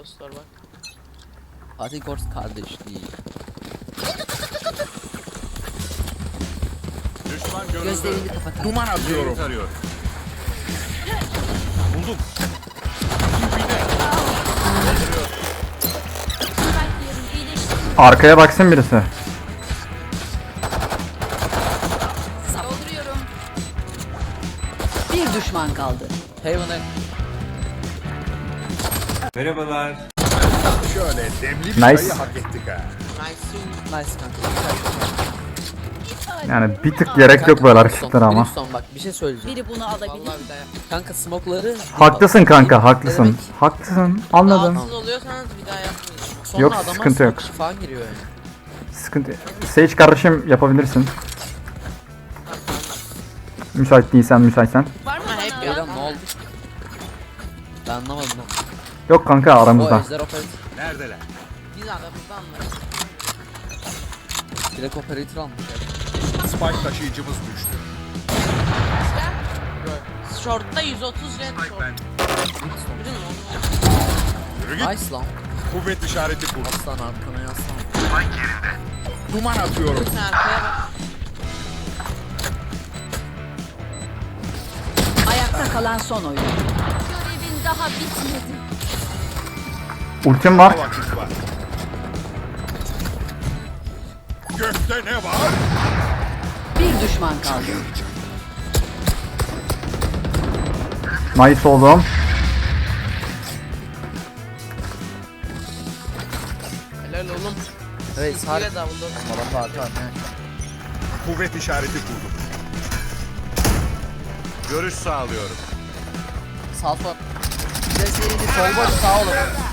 Ghost var bak. Fatih Gors kardeşliği. Düşman görüldü. Kapat. Duman atıyorum. Tarıyor. Buldum. Arkaya baksın birisi. Dolduruyorum. Bir düşman kaldı. Heaven'a Şöyle demli bir Nice. çayı hak ettik ha. Nice. nice kanka. Yani bir tık gerek yok böyle hareketler ama. Son bak bir şey söyleyeceğim. Biri bunu alabilir. Kanka smoke'ları Haklısın kanka haklısın. demek? Haklısın anladım. Rahatsız oluyorsanız bir daha yapmayın. Sonra Yok, sıkıntı yok. Falan giriyor yani. Sıkıntı. Sage kardeşim yapabilirsin. Müsait değilsen müsaitsen. Var mı hep ne oldu? Ben anlamadım. Yok kanka O aramızda. ejder operatör. Neredeler? Biz aramızda anlarız. Direkt operatör almış. Spike taşıyıcımız düştü. Short'ta 130 jet short. Ben. Değil mi? Yürü git. Nice lan. Kuvvet işareti kur. Aslan arkana yaslan. Duman atıyorum. Sen arkaya bak. Ayakta kalan son oyun. Görevin daha bitmedi. Ultim var. Gökte ne var? Bir düşman kaldı. Nice oğlum. Helal oğlum. Evet sar. Var ne? Kuvvet işareti kurdum. Görüş sağlıyorum. Sağ sol. Sol boş sağ olun.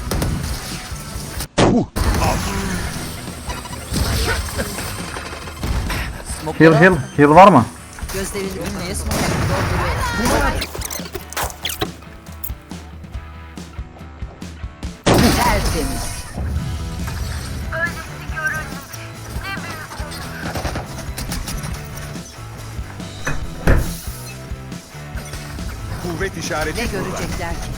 Heal heal. Heal var mı? Gözlerini smoke? tertemiz. Kuvvet işareti Ne görecekler ki?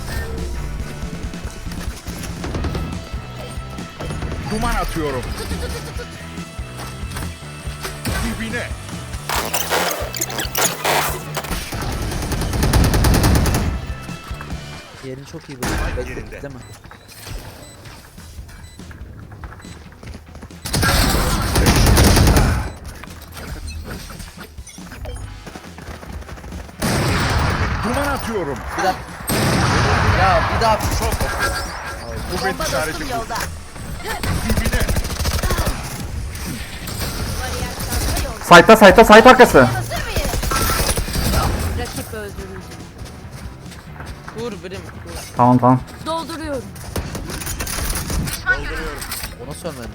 Duman atıyorum. Dibine. Yerin çok iyi böyle. Bekle yerinde. değil mi? Duman atıyorum. Bir dakika. Ya bir daha Kuvvet işareti kurdum. Dibine. Sayta sayta sayt arkası. Rakip öldürüldü. Vur birim. Vur. Tamam tamam. Dolduruyorum. ona söylemedim.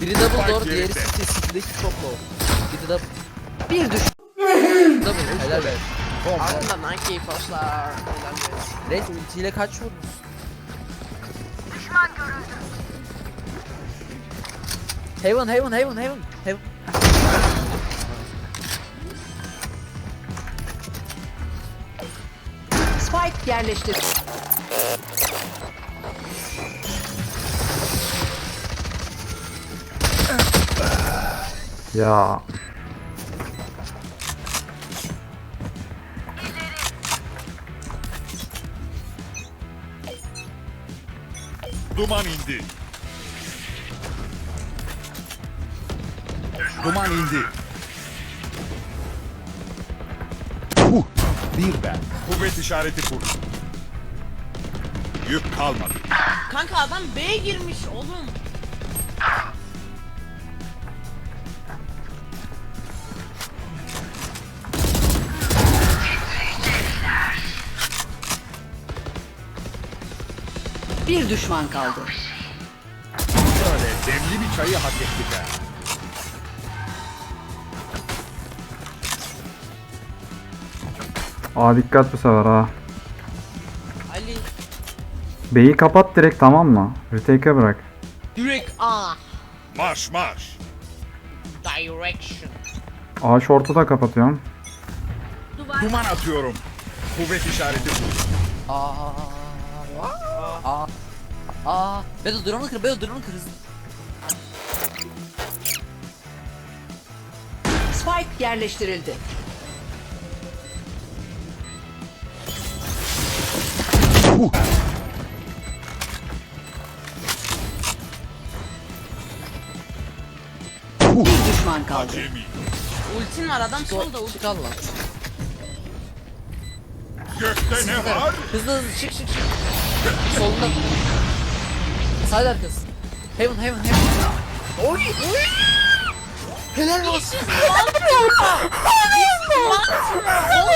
Biri double door, diğeri city, city'deki çok low. Biri double. Bir düş. Double, helal be. Ardından Nike'yi paslar. Helal be. Reis ultiyle kaç vurdun? Heaven, heaven, heaven, heaven, heaven. Spike yerleştir. Ya. Duman indi. Duman indi. Huh, bir ben. Kuvvet işareti kurdum. Yük kalmadı. Kanka adam B'ye girmiş oğlum. Bir düşman kaldı. Şöyle demli bir çayı hak ettik ha. Aa dikkat bu sefer ha. Ali. B'yi kapat direkt tamam mı? Retake'e bırak. Direkt A. Marş marş. Direction. A short'u da kapatıyorum. Duvar. Duman atıyorum. Kuvvet işareti kurdum. Aa, aa, Aa, Bedo drone'u kır, Bedo drone'u kır. hızlı. Spike yerleştirildi. Bir düşman kaldı. Ultin var adam solda ulti. Çık al lan. Gökte ne var? Hızlı hızlı çık çık çık. Solunda. Side arkası. Heaven heaven heaven. Oy! Helal olsun. Holy shit!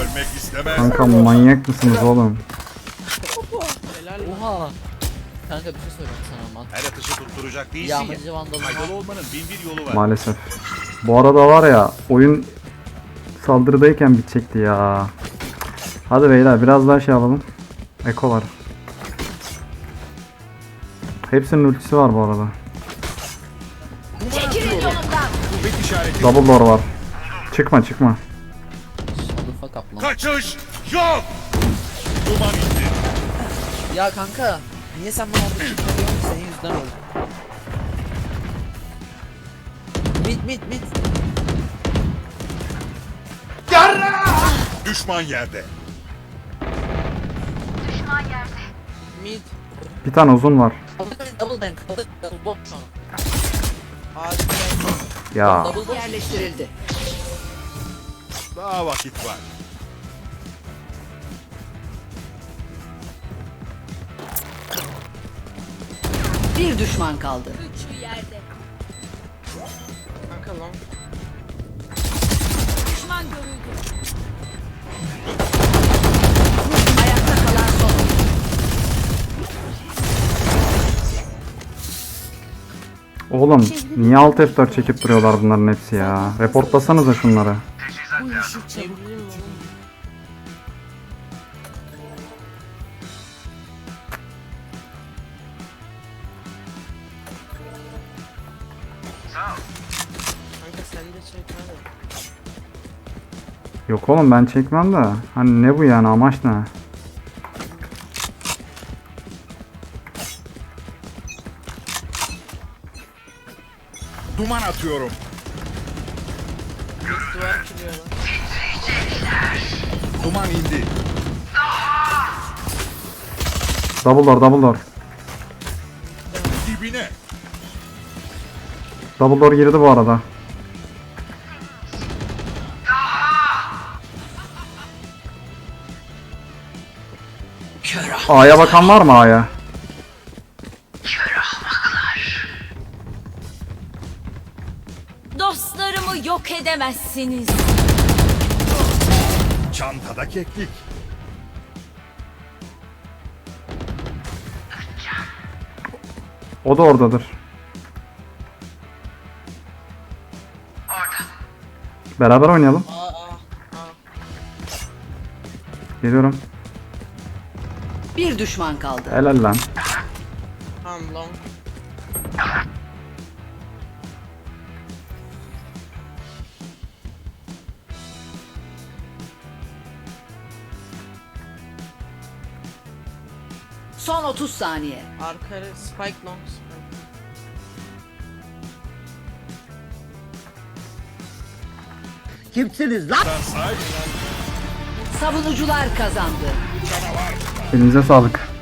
Ölmek istemez. Kanka manyak mısınız oğlum? Oha. Kanka bir şey söyleyeyim sana ama. Her atışı tutturacak değilsin ya. Yağmacı Faydalı olmanın bin bir yolu var. Maalesef. Bu arada var ya oyun saldırıdayken bitecekti ya. Hadi beyler biraz daha şey alalım. Eko var. Hepsinin ultisi var bu arada. Double door var. Çıkma çıkma. Şalıfa kaplan. Kaçış yok. Duman indi. Ya kanka. Niye sen bana orada çıkmıyorsun? Senin yüzünden oldu. Mit mit mit. Düşman yerde. Mid. Bir tane uzun var. Double double bank. Double double şu an. Harika. Ya Double. Yerleştirildi. Daha vakit var. Bir düşman kaldı. Üçlü yerde. Kanka lan. Düşman görüldü. Ayakta kalan son. oğlum niye alt F4 çekip duruyorlar bunların hepsi ya? Reportlasanıza şunları. Oğlum. Kanka sen de çek hadi. Yok oğlum ben çekmem de. Hani ne bu yani amaç ne? Duman atıyorum. Duvar kırıyor lan. Duman indi. Double door double door. Dibine. Double door girdi bu arada. A'ya bakan var mı A'ya? Edemezsiniz. Çantada keklik. O da oradadır. Beraber oynayalım. Aa aa aa. Geliyorum. Bir düşman kaldı. Helal lan. Tamam long. Son 30 saniye. Arka spike long spike. Sen say. Savunucular kazandı. Elinize sağlık.